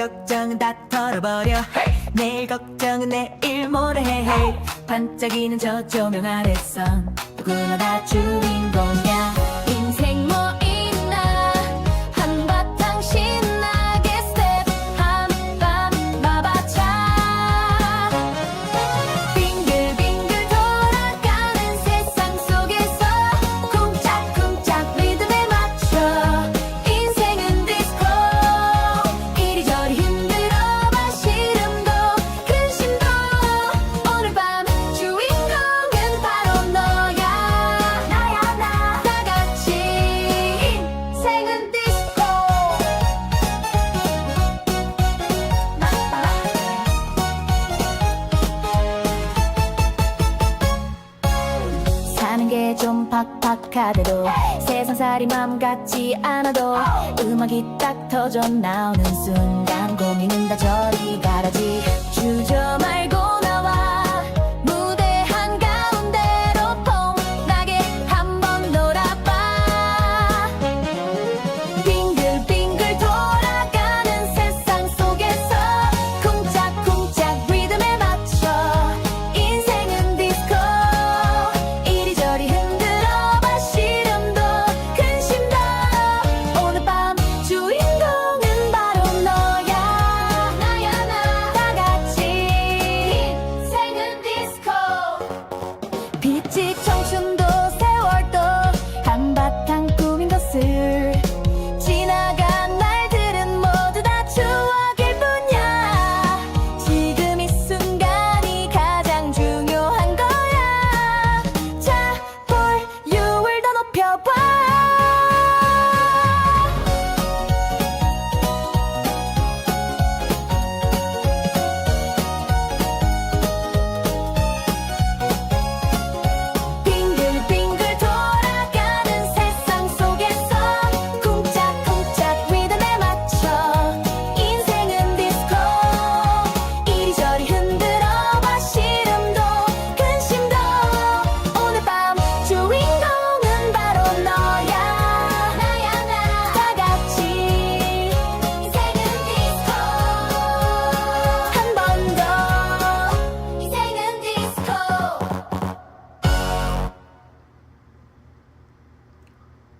걱정은 다 털어버려. 내일 걱정은 내일 모레 hey. 반짝이는 저 조명 아래선 누구나 다 주인공이야 같지 않아도 음악이 딱 터져 나오는 순간 고민은 다 저리 가라지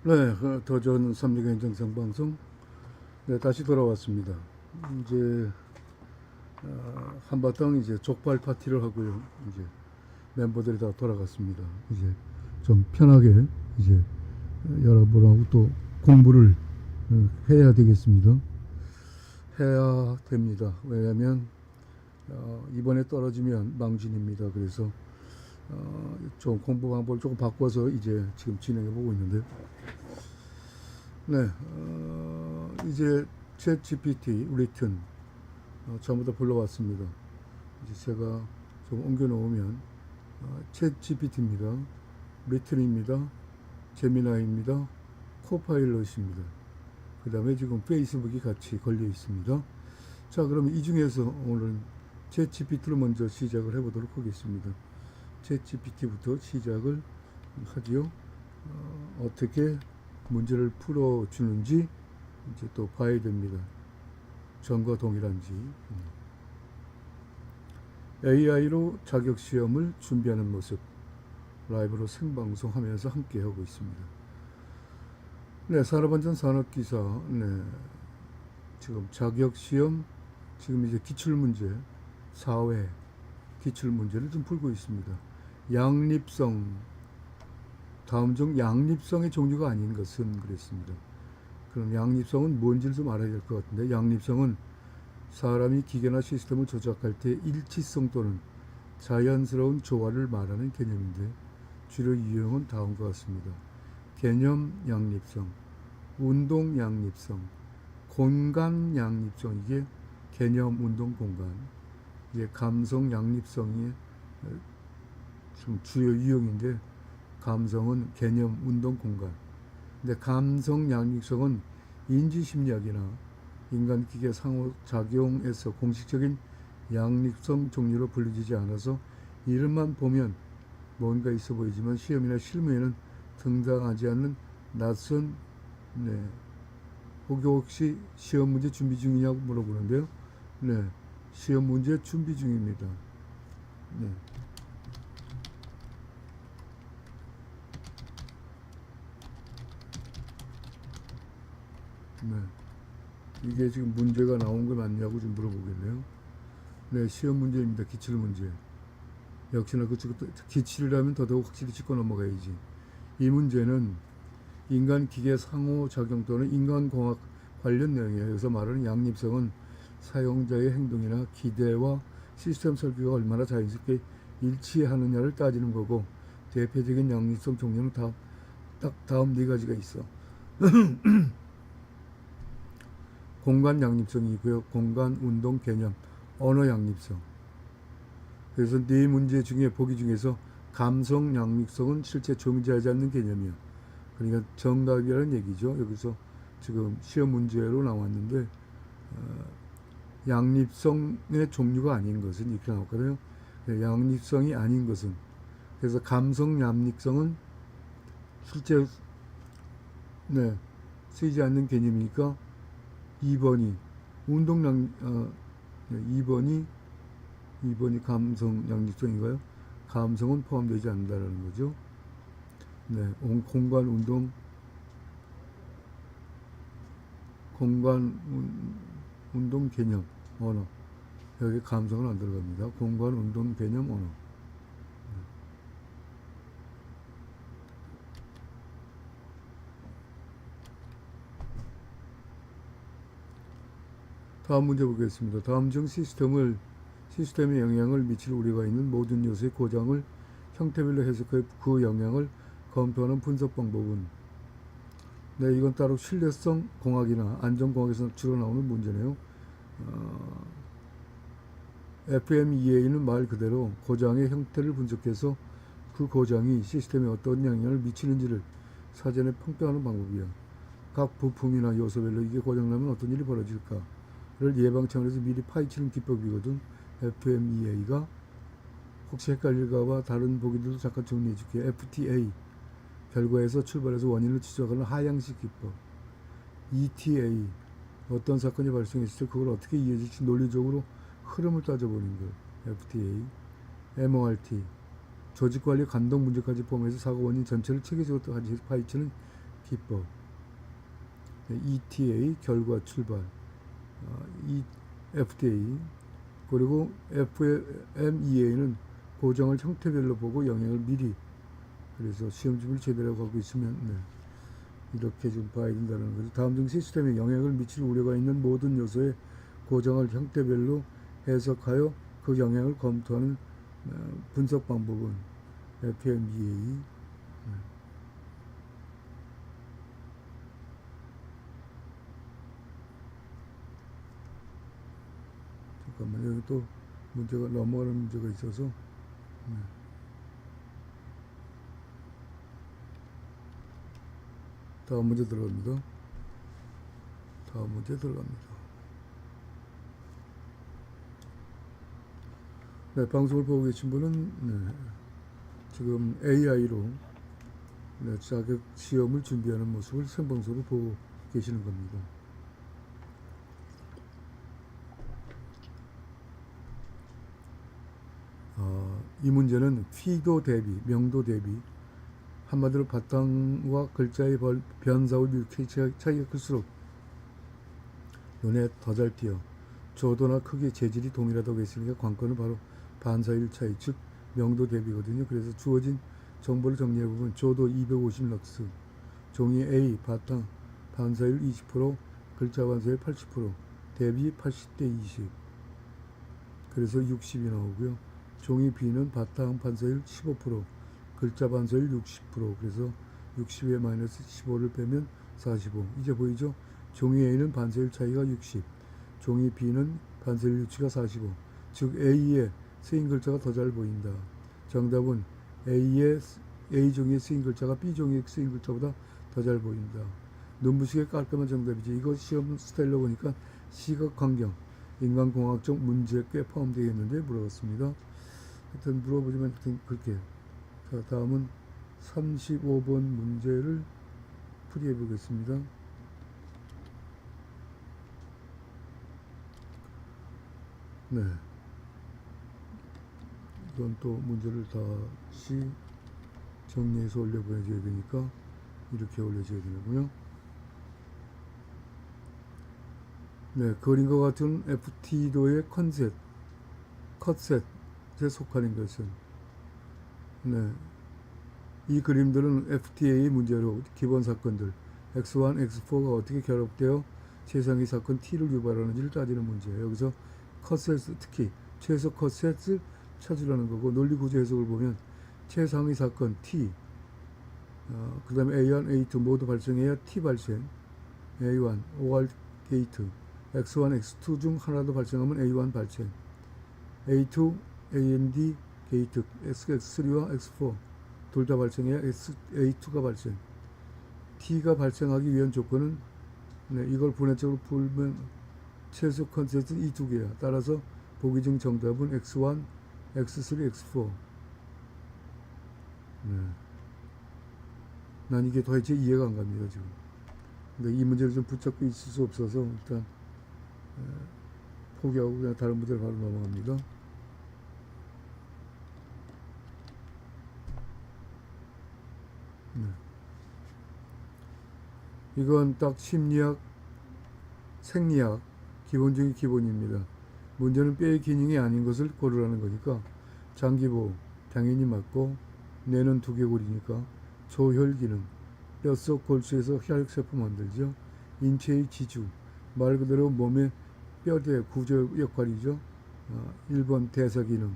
네, 그더 좋은 삼리견 정상 방송 네, 다시 돌아왔습니다. 이제 어, 한바탕 이제 족발 파티를 하고요. 이제 멤버들이 다 돌아갔습니다. 이제 좀 편하게 이제 어, 여러분하고 또 공부를 어, 해야 되겠습니다. 해야 됩니다. 왜냐하면 어, 이번에 떨어지면 망신입니다. 그래서 어, 좀 공부 방법을 조금 바꿔서 이제 지금 진행해 보고 있는데, 네, 어, 이제 챗 GPT, 리튼 어, 전부 다 불러왔습니다. 이제 제가 좀 옮겨 놓으면 어, 챗 GPT입니다, 리튼입니다, 제미나입니다, 코파일럿입니다. 그 다음에 지금 페이스북이 같이 걸려 있습니다. 자, 그러면 이 중에서 오늘은 챗 GPT를 먼저 시작을 해보도록 하겠습니다. 챗 GPT부터 시작을 하지요. 어, 어떻게 문제를 풀어주는지 이제 또 봐야 됩니다. 전과 동일한지. AI로 자격 시험을 준비하는 모습 라이브로 생방송하면서 함께 하고 있습니다. 네, 산업안전 산업기사 네, 지금 자격 시험 지금 이제 기출 문제 4회 기출 문제를 좀 풀고 있습니다. 양립성 다음 중 양립성의 종류가 아닌 것은 그랬습니다. 그럼 양립성은 뭔지를 좀 알아야 될 것 같은데 양립성은 사람이 기계나 시스템을 조작할 때 일치성 또는 자연스러운 조화를 말하는 개념인데 주로 유형은 다음과 같습니다. 개념 양립성, 운동 양립성, 공간 양립성 이게 개념 운동 공간 이게 감성 양립성 이좀 주요 유형인데 감성은 개념 운동 공간 근데 감성 양립성은 인지 심리학이나 인간 기계 상호 작용에서 공식적인 양립성 종류로 분류되지 않아서 이름만 보면 뭔가 있어 보이지만 시험이나 실무에는 등장하지 않는 낯선 네. 혹 혹시 시험 문제 준비 중이냐고 물어보는데요. 네, 시험 문제 준비 중입니다. 네. 네. 이게 지금 문제가 나온 거 맞냐고 좀 물어보겠네요. 네, 시험 문제입니다. 기출 문제. 역시나 그 기출이라면 더더욱 확실히 짚고 넘어가야지. 이 문제는 인간 기계 상호 작용 또는 인간 공학 관련 내용이에요. 여기서 말하는 양립성은 사용자의 행동이나 기대와 시스템 설계가 얼마나 자연스럽게 일치하느냐를 따지는 거고 대표적인 양립성 종류는 다, 딱 다음 네 가지가 있어. 공간 양립성이 있고요. 공간 운동 개념, 언어 양립성. 그래서 네 문제 중에 보기 중에서 감성 양립성은 실제 존재하지 않는 개념이야. 그러니까 정답이라는 얘기죠. 여기서 지금 시험 문제로 나왔는데 어, 양립성의 종류가 아닌 것은 이렇게 나왔거든요. 네, 양립성이 아닌 것은 그래서 감성 양립성은 실제 네, 쓰이지 않는 개념이니까 2번이 운동량 어, 네, 2번이 2번이 감성 양립성인가요? 감성은 포함되지 않는다라는 거죠. 네, 온- 공간 운동 공간 운, 운동 개념 언어 여기 감성은 안 들어갑니다. 공간 운동 개념 언어 다음 문제 보겠습니다. 다음 중 시스템을 시스템에 영향을 미칠 우리가 있는 모든 요소의 고장을 형태별로 해석해 그 영향을 검토하는 분석 방법은 네, 이건 따로 신뢰성 공학이나 안전공학에서 주로 나오는 문제네요. 어, FMEA는 말 그대로 고장의 형태를 분석해서 그 고장이 시스템에 어떤 영향을 미치는지를 사전에 평가하는 방법이야. 각 부품이나 요소별로 이게 고장나면 어떤 일이 벌어질까 를 예방 차원에서 미리 파헤치는 기법이거든. FMEA가 혹시 헷갈릴까봐 다른 보기들도 잠깐 정리해 줄게요. FTA 결과에서 출발해서 원인을 추적하는 하향식 기법. ETA 어떤 사건이 발생했을 때 그걸 어떻게 이어질지 논리적으로 흐름을 따져보는 것. FTA MORT 조직관리 감독 문제까지 포함해서 사고 원인 전체를 체계적으로 파헤치는 기법. 네, ETA 결과 출발. 어, 이 FTA 그리고 FMEA는 고정을 형태별로 보고 영향을 미리 그래서 시험 준비를 제대로 하고 있으면 네, 이렇게 좀 봐야 된다는 거죠. 다음 중 시스템에 영향을 미칠 우려가 있는 모든 요소의 고정을 형태별로 해석하여 그 영향을 검토하는 어, 분석 방법은 FMEA. 잠깐만 여기 또 문제가 넘어가는 문제가 있어서 네. 다음 문제 들어갑니다. 다음 문제 들어갑니다. 네, 방송을 보고 계신 분은 네, 지금 AI로 네, 자격 시험을 준비하는 모습을 생방송으로 보고 계시는 겁니다. 어, 이 문제는 fi도 대비, 명도 대비 한마디로 바탕과 글자의 벌, 변사와 차- 차이가 클수록 눈에 더 잘 띄어 조도나 크기, 재질이 동일하다고 했으니까 관건은 바로 반사율 차이, 즉 명도 대비거든요. 그래서 주어진 정보를 정리해보면 조도 250럭스, 종이 A 바탕 반사율 20%, 글자 반사율 80%, 대비 80대 20. 그래서 60이 나오고요. 종이 B는 바탕 반사율 15%, 글자 반사율 60%. 그래서 60에 마이너스 15를 빼면 45. 이제 보이죠? 종이 A는 반사율 차이가 60, 종이 B는 반사율 유치가 45. 즉 A에 쓰인 글자가 더 잘 보인다. 정답은 A에 A 종이에 쓰인 글자가 B 종이에 쓰인 글자보다 더 잘 보인다. 눈부시게 깔끔한 정답이지. 이거 시험 스타일로 보니까 시각 환경, 인간공학적 문제에 꽤 포함되겠는데 물어봤습니다. 하여튼 물어보지만 그렇게. 자, 다음은 35번 문제를 풀이해 보겠습니다. 네. 이건 또 문제를 다시 정리해서 올려 보내줘야 되니까 이렇게 올려줘야 되는군요. 네, 그림과 같은 FT도의 컨셉, 컷셋 에 속하는 것은 네, 이 그림들은 FTA의 문제로 기본 사건들 X1, X4가 어떻게 결합되어 최상위 사건 T를 유발하는지를 따지는 문제예요. 여기서 컷셋 특히 최소 컷셋을 찾으라는 거고 논리 구조 해석을 보면 최상위 사건 T 어, 그 다음에 A1, A2 모두 발생해야 T 발생 A1, OR 게이트 X1, X2 중 하나도 발생하면 A1 발생 A2, AND 게이트 X, X3와 X4 둘 다 발생해야 S, A2가 발생 T가 발생하기 위한 조건은 네, 이걸 분해적으로 풀면 최소 컨셉은 이두 개야. 따라서 보기 중 정답은 X1, X3, X4. 네. 난 이게 도대체 이해가 안 갑니다, 지금. 근데 이 문제를 좀 붙잡고 있을 수 없어서 일단 에, 포기하고 그냥 다른 문제를 바로 넘어갑니다. 네. 이건 딱 심리학, 생리학 기본 중의 기본입니다. 문제는 뼈의 기능이 아닌 것을 고르라는 거니까 장기보 당연히 맞고 뇌는 두개골이니까 조혈 기능 뼛속 골수에서 혈액세포 만들죠. 인체의 지주 말 그대로 몸의 뼈대 구조 역할이죠. 어, 1번 대사 기능이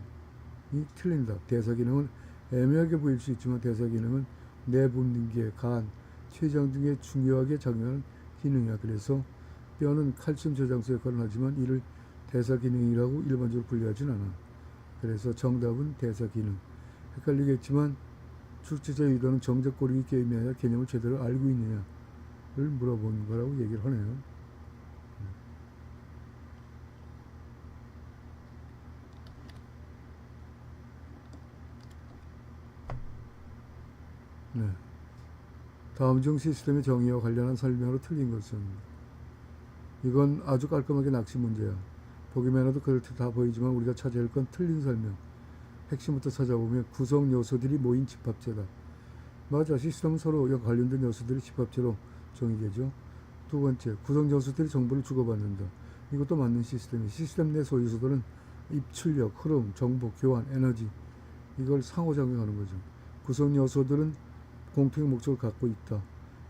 틀린다. 대사 기능은 애매하게 보일 수 있지만 대사 기능은 내 분비계, 간, 췌장 등에 중요하게 작용하는 기능이야. 그래서 뼈는 칼슘 저장소 역할을 하지만 이를 대사 기능이라고 일반적으로 분류하진 않아. 그래서 정답은 대사 기능. 헷갈리겠지만 출제자 의도는 정적 고르기 게임이 아니라 개념을 제대로 알고 있느냐를 물어보는 거라고 얘기를 하네요. 네. 다음 중 시스템의 정의와 관련한 설명으로 틀린 것은 이건 아주 깔끔하게 낚시 문제야. 보기만 해도 그렇듯 다 보이지만 우리가 찾아야 할 건 틀린 설명. 핵심부터 찾아보면 구성 요소들이 모인 집합체다. 맞아. 시스템은 서로 관련된 요소들이 집합체로 정의되죠. 두 번째, 구성 요소들이 정보를 주고받는다. 이것도 맞는 시스템이 시스템 내 소요소들은 입출력, 흐름, 정보, 교환, 에너지 이걸 상호작용하는 거죠. 구성 요소들은 공통의 목적을 갖고 있다.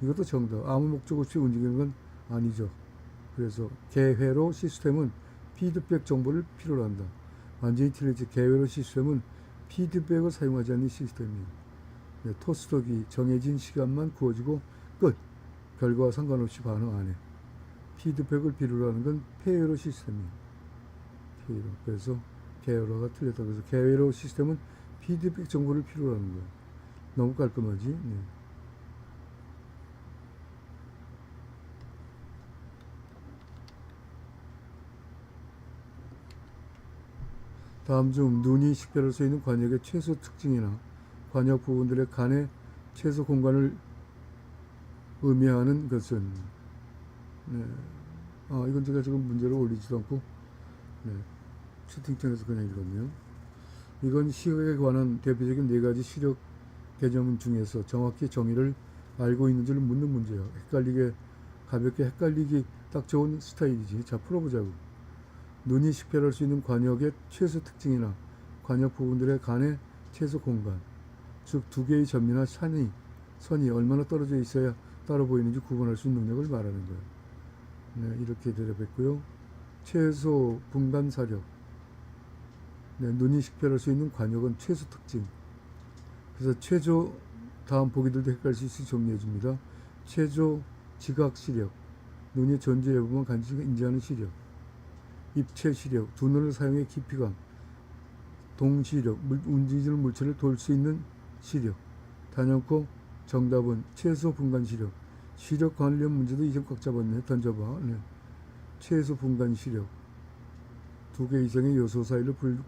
이것도 정답. 아무 목적 없이 움직이는 건 아니죠. 그래서 개회로 시스템은 피드백 정보를 필요로 한다. 완전히 틀리지. 개회로 시스템은 피드백을 사용하지 않는 시스템이에요. 네, 토스톡이 정해진 시간만 구워지고 끝. 결과와 상관없이 반응 안 해. 피드백을 필요로 하는 건 폐회로 시스템이에요. 폐회로. 그래서 개회로가 틀렸다. 그래서 개회로 시스템은 피드백 정보를 필요로 하는 거예요. 너무 깔끔하지? 네. 다음 중 눈이 식별할 수 있는 관역의 최소 특징이나 관역 부분들의 간의 최소 공간을 의미하는 것은 네. 아 이건 제가 지금 문제를 올리지도 않고 네. 채팅창에서 그냥 읽었네요. 이건 시각에 관한 대표적인 네 가지 시력 개념 중에서 정확히 정의를 알고 있는지를 묻는 문제예요. 헷갈리게 가볍게 헷갈리기 딱 좋은 스타일이지. 자 풀어보자고. 눈이 식별할 수 있는 관역의 최소 특징이나 관역 부분들의 간의 최소 공간, 즉 두 개의 점이나 산이 선이 얼마나 떨어져 있어야 따로 보이는지 구분할 수 있는 능력을 말하는 거예요. 네, 이렇게 대답했고요. 최소 분간 사력. 네, 눈이 식별할 수 있는 관역은 최소 특징. 그래서 최저 다음 보기들도 헷갈릴 수 있으니 정리해 줍니다. 최저 지각 시력, 눈의 존재 여부만 간직히 인지하는 시력, 입체 시력, 두 눈을 사용해 깊이감, 동시력, 물, 움직이는 물체를 돌 수 있는 시력. 단연코 정답은 최소 분간 시력. 시력 관련 문제도 이제 꽉 잡았네. 던져봐. 네. 최소 분간 시력. 두 개 이상의 요소 사이를 불,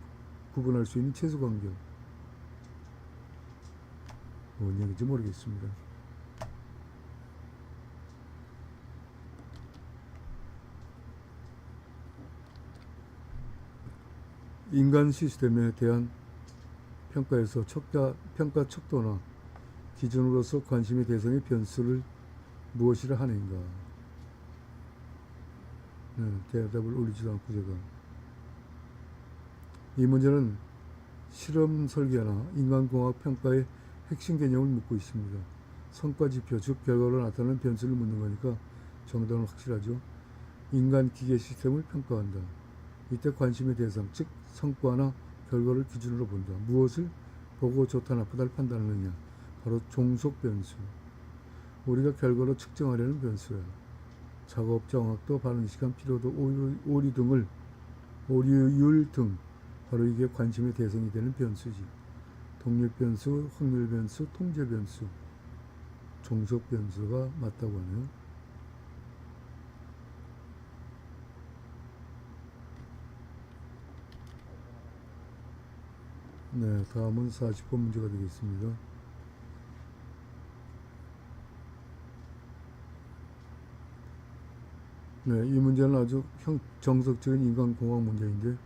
구분할 수 있는 최소 간격. 뭔 얘기인지 모르겠습니다. 인간 시스템에 대한 평가에서 척다, 평가 척도나 기준으로서 관심의 대상의 변수를 무엇이라 하는가? 네, 대답을 올리지도 않고 제가 이 문제는 실험 설계나 인간공학 평가의 핵심 개념을 묻고 있습니다. 성과 지표, 즉 결과로 나타나는 변수를 묻는 거니까 정답은 확실하죠. 인간 기계 시스템을 평가한다. 이때 관심의 대상, 즉 성과나 결과를 기준으로 본다. 무엇을 보고 좋다 나쁘다를 판단하느냐. 바로 종속 변수. 우리가 결과로 측정하려는 변수야. 작업 정확도, 바른 시간, 피로도, 오류 등을 오류율 등 바로 이게 관심의 대상이 되는 변수지. 독립 변수, 확률 변수, 통제 변수, 종속 변수가 맞다고 하네요. 네, 다음은 40번 문제가 되겠습니다. 네, 이 문제는 아주 형, 정석적인 인간공학 문제인데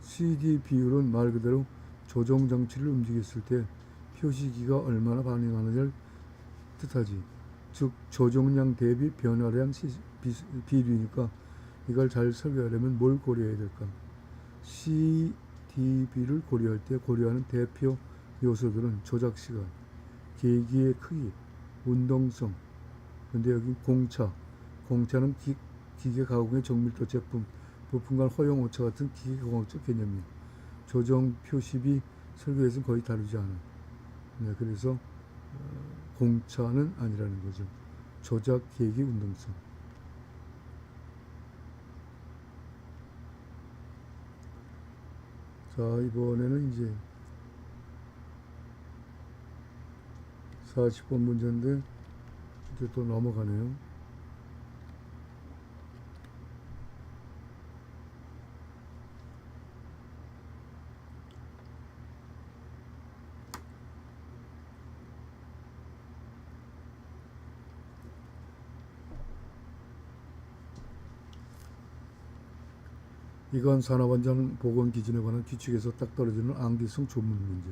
CD 비율은 말 그대로 조종 장치를 움직였을 때 표시기가 얼마나 반응하느냐를 뜻하지. 즉 조종량 대비 변화량 비율이니까 이걸 잘 설계하려면 뭘 고려해야 될까? CDB를 고려할 때 고려하는 대표 요소들은 조작 시간, 계기의 크기, 운동성. 근데 여기 공차, 공차는 기, 기계 가공의 정밀도 제품, 부품간 허용 오차 같은 기계공학적 개념이에요. 조정 표시비 설계에서는 거의 다르지 않아. 네, 그래서 어, 공차는 아니라는 거죠. 조작 계기 운동성. 자 이번에는 이제 40번 문제인데 이제 또 넘어가네요. 이건 산업안전 보건 기준에 관한 규칙에서 딱 떨어지는 암기성 조문 문제.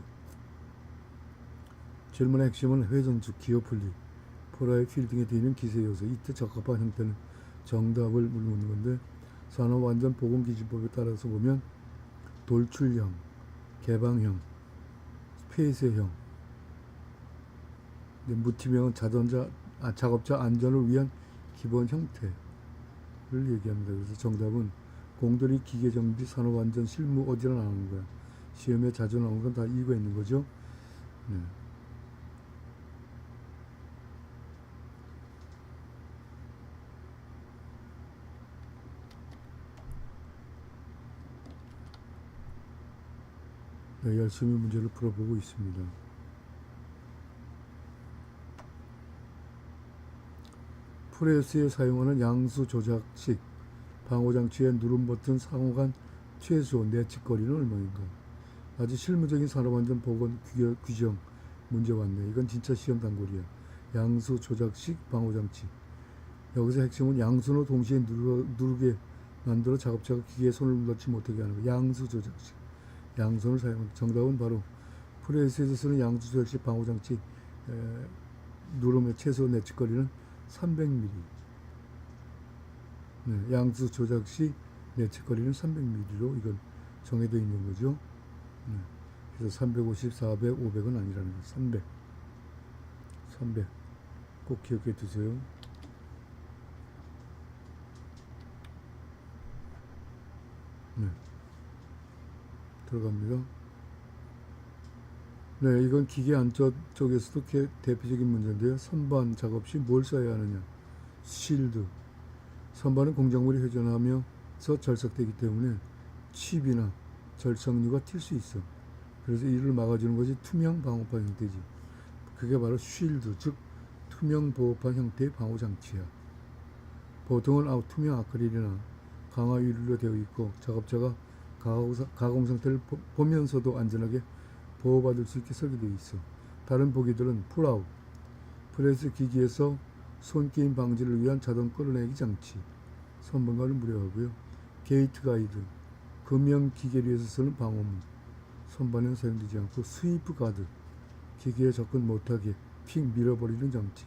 질문의 핵심은 회전축, 기어 풀리, 포라의 필딩에 되는 기세 요소, 이때 적합한 형태는 정답을 묻는 건데 산업안전 보건 기준법에 따라서 보면 돌출형, 개방형, 이제 무팀형은 자전자, 아, 작업자 안전을 위한 기본 형태를 얘기합니다. 그래서 정답은 공돌이 기계 정비 산업 안전 실무 어디나 나오는 거야. 시험에 자주 나오는 건 다 이유가 있는 거죠. 네. 네, 열심히 문제를 풀어보고 있습니다. 프레스에 사용하는 양수 조작식 방호장치의 누름 버튼 상호간 최소 내측거리는 얼마인가? 아주 실무적인 산업안전 보건 규- 규정 문제 왔네. 이건 진짜 시험 단골이야. 양수 조작식 방호장치. 여기서 핵심은 양수로 동시에 누르, 누르게 만들어 작업자가 기계에 손을 넣지 못하게 하는 거. 양수 조작식. 양손을 사용. 정답은 바로 프레스에서 쓰는 양수 조작식 방호장치 에, 누름의 최소 내측거리는 300mm. 네, 양수 조작 시 내측거리는 300mm로 이건 정해져 있는 거죠. 네, 그래서 350, 400, 500은 아니라는 거. 300. 300. 꼭 기억해 두세요. 네. 들어갑니다. 네, 이건 기계 안쪽 쪽에서도 개- 대표적인 문제인데요. 선반 작업 시 뭘 써야 하느냐? 실드. 선반은 공작물이 회전하면서 절삭되기 때문에 칩이나 절삭류가 튈 수 있어. 그래서 이를 막아주는 것이 투명 방호판 형태지. 그게 바로 쉴드, 즉 투명 보호판 형태의 방호 장치야. 보통은 아우 투명 아크릴이나 강화 유리로 되어 있고 작업자가 가공, 상태를 보- 보면서도 안전하게 보호받을 수 있게 설계되어 있어. 다른 보기들은 풀아웃, 프레스 기기에서 손게임 방지를 위한 자동 끌어내기 장치, 선반가를 무료하고요. 게이트 가이드, 금형 기계류에서 쓰는 방어문 선반에는 사용되지 않고 스위프 가드 기계에 접근 못하게 픽 밀어버리는 장치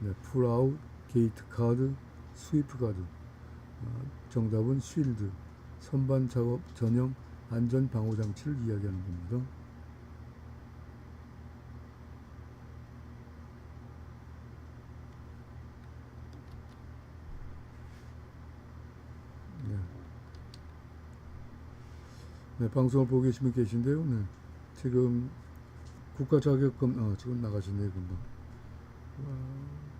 네, 풀아웃 게이트 카드 스위프 가드 어, 정답은 쉴드 선반 작업 전용 안전 방호 장치를 이야기하는 겁니다. 네. 네, 방송을 보고 계신 분 계신데요. 네. 지금 국가 자격금 아, 지금 나가셨네요, 금방. 어,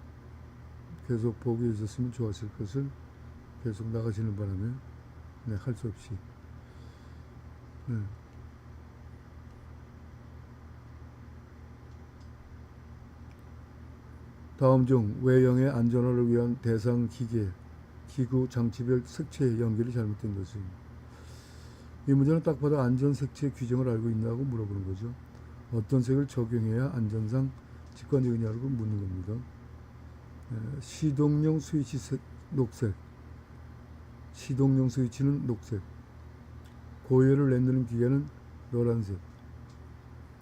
계속 보고 있었으면 좋았을 것을 계속 나가시는 바람에 네, 할 수 없이 네. 다음 중 외형의 안전화를 위한 대상 기계, 기구, 장치별 색채 연결이 잘못된 것입니다. 이 문제는 딱 봐도 안전 색채 규정을 알고 있냐고 물어보는 거죠. 어떤 색을 적용해야 안전상 직관적이냐고 묻는 겁니다. 에, 시동용 스위치 색, 녹색, 시동용 스위치는 녹색, 고열을 내는 기계는 노란색,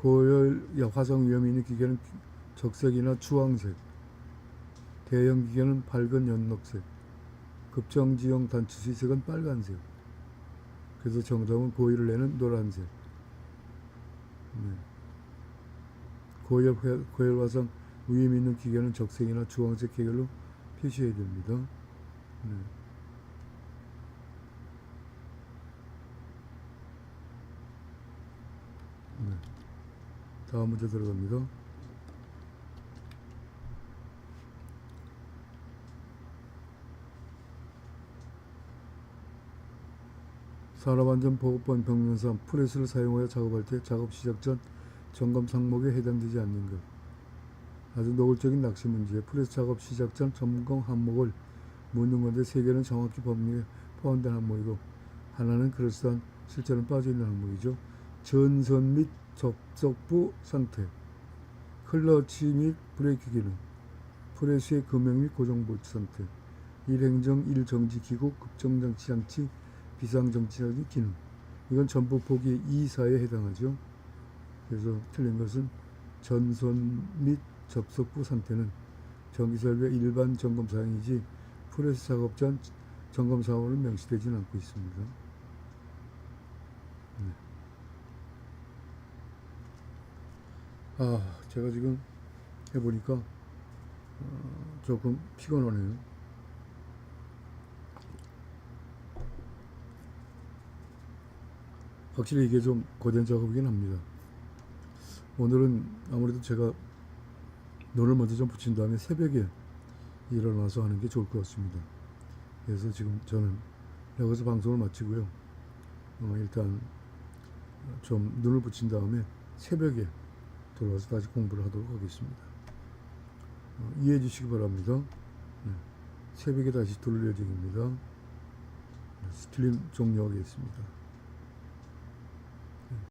고열 화성 위험이 있는 기계는 적색이나 주황색, 대형 기계는 밝은 연록색, 급정지용 단추 수색은 빨간색. 그래서 정답은 고열을 내는 노란색. 네. 고열 화성 위험 있는 기계는 적색이나 주황색 계열로 표시해야 됩니다. 네. 네. 다음 문제 들어갑니다. 산업안전보건법 병면상 프레스를 사용하여 작업할 때 작업 시작 전 점검 항목에 해당되지 않는 것. 아주 노골적인 낚시 문제. 프레스 작업 시작 전 점검 항목을 묻는 건데 세 개는 정확히 법률에 포함된 항목이고 하나는 그럴싸한 실제로는 빠져있는 항목이죠. 전선 및 접속부 상태, 클러치 및 브레이크 기능, 프레스의 금형 및 고정 볼트 상태, 일행정 일정지 기구 급정장치 장치 비상정치적인 기능. 이건 전부 보기 2, 4에 해당하죠. 그래서 틀린 것은 전선 및 접속부 상태는 전기설비의 일반 점검 사항이지 프레스 작업 전 점검 사항으로 명시되지는 않고 있습니다. 네. 아, 제가 지금 해보니까 어, 조금 피곤하네요. 확실히 이게 좀 고된 작업이긴 합니다. 오늘은 아무래도 제가 눈을 먼저 좀 붙인 다음에 새벽에 일어나서 하는 게 좋을 것 같습니다. 그래서 지금 저는 여기서 방송을 마치고요. 어, 일단 좀 눈을 붙인 다음에 새벽에 돌아와서 다시 공부를 하도록 하겠습니다. 어, 이해해 주시기 바랍니다. 네. 새벽에 다시 돌릴 예정입니다. 네, 스트림 종료하겠습니다.